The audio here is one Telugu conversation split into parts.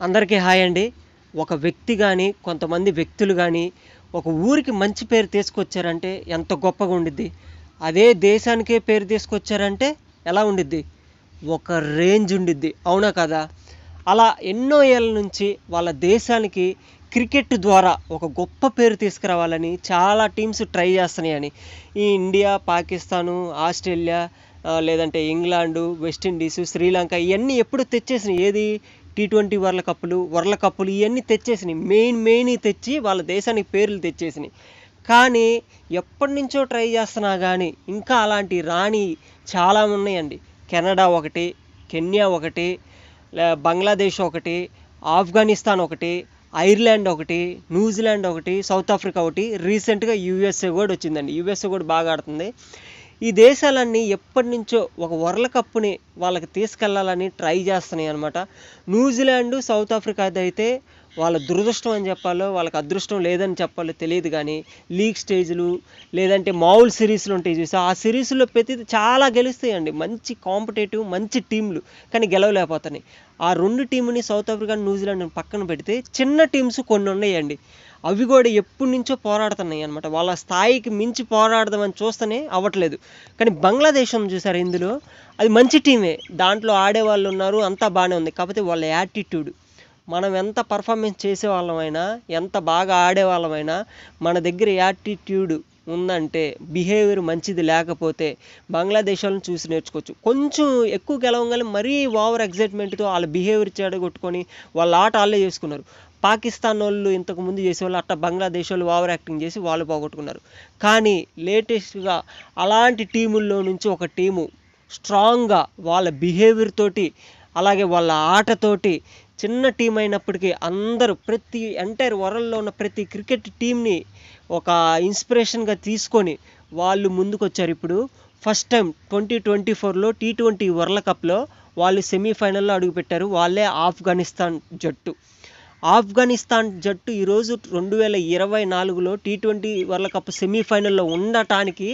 అందరికీ హాయ్ అండి. ఒక వ్యక్తి కానీ కొంతమంది వ్యక్తులు కానీ ఒక ఊరికి మంచి పేరు తీసుకొచ్చారంటే ఎంత గొప్పగా ఉండిద్ది. అదే దేశానికే పేరు తీసుకొచ్చారంటే ఎలా ఉండిద్ది? ఒక రేంజ్ ఉండిద్ది అవునా కదా? అలా ఎన్నో ఏళ్ళ నుంచి వాళ్ళ దేశానికి క్రికెట్ ద్వారా ఒక గొప్ప పేరు తీసుకురావాలని చాలా టీమ్స్ ట్రై చేస్తున్నాయని. ఈ ఇండియా పాకిస్తాను ఆస్ట్రేలియా లేదంటే ఇంగ్లాండు వెస్టిండీస్ శ్రీలంక ఇవన్నీ ఎప్పుడు తెచ్చేసినాయి? ఏది? టీ ట్వంటీ వరల్డ్ కప్పులు వరల్డ్ కప్పులు ఇవన్నీ తెచ్చేసినాయి. మెయిన్ మెయిన్ తెచ్చి వాళ్ళ దేశానికి పేర్లు తెచ్చేసినాయి. కానీ ఎప్పటి నుంచో ట్రై చేస్తున్నా కానీ ఇంకా అలాంటి రాణి చాలా ఉన్నాయండి. కెనడా ఒకటి కెన్యా ఒకటి బంగ్లాదేశ్ ఒకటి ఆఫ్ఘనిస్తాన్ ఒకటి ఐర్లాండ్ ఒకటి న్యూజిలాండ్ ఒకటి సౌత్ ఆఫ్రికా ఒకటి. రీసెంట్గా యూఎస్ఏ కూడా వచ్చిందండి. యూఎస్ఏ కూడా బాగా ఆడుతుంది. ఈ దేశాలన్నీ ఎప్పటి నుంచో ఒక వరల్డ్ కప్ని వాళ్ళకి తీసుకెళ్ళాలని ట్రై చేస్తున్నాయి అనమాట న్యూజిలాండ్ సౌత్ ఆఫ్రికా అయితే వాళ్ళ దురదృష్టం అని చెప్పాలో వాళ్ళకి అదృష్టం లేదని చెప్పాలో తెలియదు కానీ లీగ్ స్టేజ్లు లేదంటే మామూలు సిరీస్లు ఉంటాయి చూసి? ఆ సిరీస్లో ప్రతి చాలా గెలుస్తాయండి. మంచి కాంపిటేటివ్ మంచి టీంలు కానీ గెలవలేకపోతున్నాయి. ఆ రెండు టీంని సౌత్ ఆఫ్రికా న్యూజిలాండ్ పక్కన పెడితే చిన్న టీమ్స్ కొన్ని ఉన్నాయండి. అవి కూడా ఎప్పటి నుంచో పోరాడుతున్నాయి అనమాట వాళ్ళ స్థాయికి మించి పోరాడదామని చూస్తేనే అవ్వట్లేదు. కానీ బంగ్లాదేశం చూసారు ఇందులో? అది మంచి టీమే. దాంట్లో ఆడే వాళ్ళు ఉన్నారు అంతా బాగానే ఉంది. కాకపోతే వాళ్ళ యాటిట్యూడ్ మనం ఎంత పర్ఫార్మెన్స్ చేసే వాళ్ళమైనా ఎంత బాగా ఆడే వాళ్ళమైనా మన దగ్గర యాటిట్యూడ్ ఉందంటే బిహేవియర్ మంచిది లేకపోతే బంగ్లాదేశ్ వాళ్ళని చూసి నేర్చుకోవచ్చు. కొంచెం ఎక్కువ గెలవగానే మరీ ఓవర్ ఎగ్జైట్మెంట్తో వాళ్ళ బిహేవియర్ చెడగొట్టుకొని వాళ్ళ ఆట వాళ్ళే చేసుకున్నారు. పాకిస్తాన్ వాళ్ళు ఇంతకు ముందు చేసేవాళ్ళు అట్ట బంగ్లాదేశ్ వాళ్ళు ఓవర్ యాక్టింగ్ చేసి వాళ్ళు పోగొట్టుకున్నారు. కానీ లేటెస్ట్గా అలాంటి టీముల్లో నుంచి ఒక టీము స్ట్రాంగ్గా వాళ్ళ బిహేవియర్ తోటి అలాగే వాళ్ళ ఆటతోటి చిన్న టీం అయినప్పటికీ అందరూ ప్రతి ఎంటైర్ వరల్డ్లో ఉన్న ప్రతి క్రికెట్ టీంని ఒక ఇన్స్పిరేషన్గా తీసుకొని వాళ్ళు ముందుకొచ్చారు. ఇప్పుడు ఫస్ట్ టైం ట్వంటీ ట్వంటీ ఫోర్లో టీ ట్వంటీ వరల్డ్ కప్లో వాళ్ళు సెమీఫైనల్లో అడుగుపెట్టారు. వాళ్ళే ఆఫ్ఘనిస్తాన్ జట్టు. ఆఫ్ఘనిస్తాన్ జట్టు ఈరోజు రెండు వేల ఇరవై నాలుగులో టీ ట్వంటీ వరల్డ్ కప్ సెమీఫైనల్లో ఉండటానికి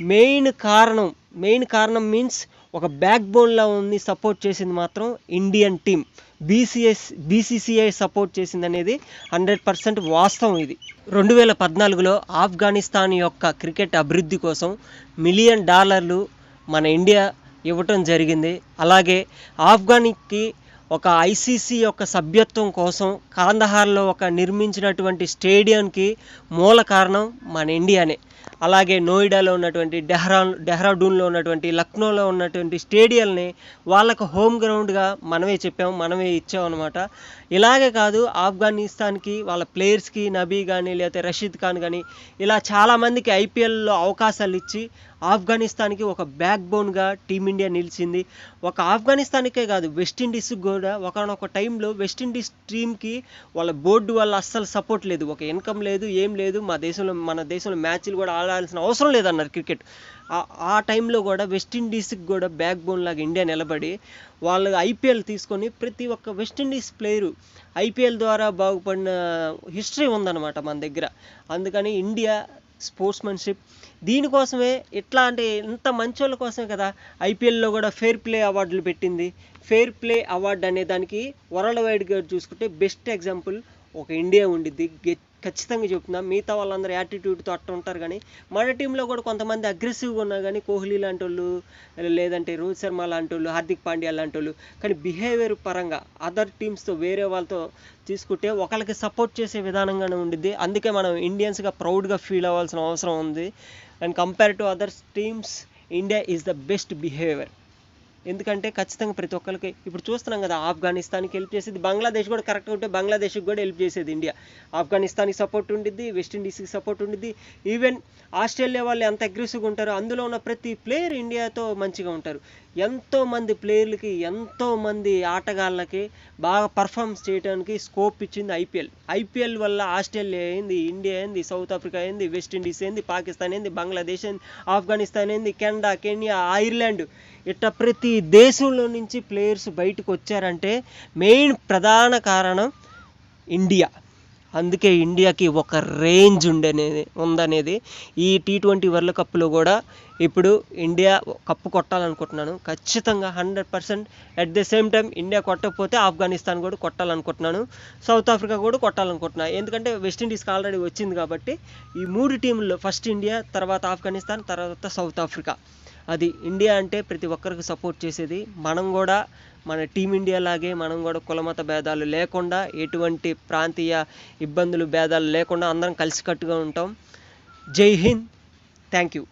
మెయిన్ కారణం మెయిన్ కారణం మీన్స్ ఒక బ్యాక్ బోన్లా ఉంది సపోర్ట్ చేసింది మాత్రం Indian team BCS BCCI support చేసింది అనేది హండ్రెడ్ పర్సెంట్ వాస్తవం ఇది. రెండు వేల పద్నాలుగులో ఆఫ్ఘనిస్తాన్ యొక్క క్రికెట్ అభివృద్ధి కోసం మిలియన్ డాలర్లు మన ఇండియా ఇవ్వటం జరిగింది. అలాగే ఆఫ్ఘానికి ఒక ఐసీసీ యొక్క సభ్యత్వం కోసం కాందహార్లో ఒక నిర్మించినటువంటి స్టేడియంకి మూల కారణం మన ఇండియానే. అలాగే నోయిడాలో ఉన్నటువంటి డెహ్రాన్ డెహ్రాడూన్లో ఉన్నటువంటి లక్నోలో ఉన్నటువంటి స్టేడియాలని వాళ్ళకు హోమ్ గ్రౌండ్గా మనమే చెప్పాము మనమే ఇచ్చాం అనమాట ఇలాగే కాదు ఆఫ్ఘనిస్తాన్కి వాళ్ళ ప్లేయర్స్కి నబీ కానీ లేకపోతే రషీద్ ఖాన్ కానీ ఇలా చాలామందికి ఐపీఎల్లో అవకాశాలు ఇచ్చి ఆఫ్ఘనిస్తాన్కి ఒక బ్యాక్ బోన్గా టీమిండియా నిలిచింది. ఒక ఆఫ్ఘనిస్తాన్కే కాదు వెస్టిండీస్కి కూడా ఒకనొక టైంలో వెస్టిండీస్ టీంకి వాళ్ళ బోర్డు వల్ల అస్సలు సపోర్ట్ లేదు. ఒక ఇన్కమ్ లేదు ఏం లేదు. మా దేశంలో మన దేశంలో మ్యాచ్లు కూడా ఆడాల్సిన అవసరం లేదన్నారు క్రికెట్. ఆ- ఆ టైంలో కూడా వెస్టిండీస్కి కూడా బ్యాక్ బోన్ లాగా ఇండియా నిలబడి వాళ్ళు ఐపీఎల్ తీసుకొని ప్రతి ఒక్క వెస్టిండీస్ ప్లేయరు ఐపీఎల్ ద్వారా బాగుపడిన హిస్టరీ ఉందన్నమాట మన దగ్గర. అందుకని ఇండియా స్పోర్ట్స్మెన్షిప్. దీనికోసమే ఎట్లా అంటే ఇంత మంచి వాళ్ళ కోసమే కదా ఐపీఎల్లో కూడా ఫెయిర్ ప్లే అవార్డులు పెట్టింది. ఫెయిర్ ప్లే అవార్డు అనే దానికి వరల్డ్ వైడ్గా చూసుకుంటే బెస్ట్ ఎగ్జాంపుల్ ఒక ఇండియా ఉండిద్ది. గెట్ ఖచ్చితంగా చెప్తున్నా. మిగతా వాళ్ళందరూ యాటిట్యూడ్తో అట్ట ఉంటారు కానీ మన టీంలో కూడా కొంతమంది అగ్రెసివ్గా ఉన్నా కానీ కోహ్లీ లాంటి వాళ్ళు లేదంటే రోహిత్ శర్మ లాంటి వాళ్ళు హార్దిక్ పాండ్యా లాంటి వాళ్ళు కానీ బిహేవియర్ పరంగా అదర్ టీమ్స్తో వేరే వాళ్ళతో తీసుకుంటే ఒకరికి సపోర్ట్ చేసే విధానంగానే ఉండిద్ది. అందుకే మనం ఇండియన్స్గా ప్రౌడ్గా ఫీల్ అవ్వాల్సిన అవసరం ఉంది. And compare to others teams India is the best behaviour ఎందుకంటే ఖచ్చితంగా ప్రతి ఒక్కరికి ఇప్పుడు చూస్తున్నాం కదా ఆఫ్ఘనిస్తాన్కి హెల్ప్ చేసేది బంగ్లాదేశ్ కూడా కరెక్ట్గా ఉంటే బంగ్లాదేశ్కి కూడా హెల్ప్ చేసేది ఇండియా. ఆఫ్ఘనిస్తాన్కి సపోర్ట్ ఉండిద్ది వెస్టిండీస్కి సపోర్ట్ ఉండిద్ది. ఈవెన్ ఆస్ట్రేలియా వాళ్ళు ఎంత అగ్రెసివ్గా ఉంటారో అందులో ఉన్న ప్రతి ప్లేయర్ ఇండియాతో మంచిగా ఉంటారు. ఎంతో మంది ప్లేయర్లకి ఎంతో మంది ఆటగాళ్ళకి బాగా పర్ఫార్మెన్స్ చేయడానికి స్కోప్ ఇచ్చింది ఐపీఎల్ ఐపీఎల్ వల్ల ఆస్ట్రేలియా ఏంది ఇండియా ఏంది సౌత్ ఆఫ్రికా ఏంది వెస్టిండీస్ ఏంది పాకిస్తాన్ ఏంది బంగ్లాదేశ్ ఏంది ఆఫ్ఘనిస్తాన్ ఏంది కెనడా కెన్యా ఐర్లాండ్ ఇట్లా ప్రతి దేశంలో నుంచి ప్లేయర్స్ బయటకు వచ్చారంటే మెయిన్ ప్రధాన కారణం ఇండియా. అందుకే ఇండియాకి ఒక రేంజ్ ఉండనేది ఉందనేది ఈ టీ ట్వంటీ వరల్డ్ కప్లో కూడా ఇప్పుడు ఇండియా కప్పు కొట్టాలనుకుంటున్నాను. ఖచ్చితంగా hundred percent at the same time India కొట్టకపోతే ఆఫ్ఘనిస్తాన్ కూడా కొట్టాలనుకుంటున్నాను. సౌత్ ఆఫ్రికా కూడా కొట్టాలనుకుంటున్నాను ఎందుకంటే వెస్టిండీస్కి ఆల్రెడీ వచ్చింది కాబట్టి ఈ మూడు టీంల్లో ఫస్ట్ ఇండియా తర్వాత ఆఫ్ఘనిస్తాన్ తర్వాత సౌత్ ఆఫ్రికా. అది ఇండియా అంటే ప్రతి ఒక్కరికి సపోర్ట్ చేసేది. మనం కూడా మన టీమిండియా లాగే మనం కూడా కులమత భేదాలు లేకుండా ఎటువంటి ప్రాంతీయ ఇబ్బందులు భేదాలు లేకుండా అందరం కలిసికట్టుగా ఉంటాం. జై హింద్. Thank you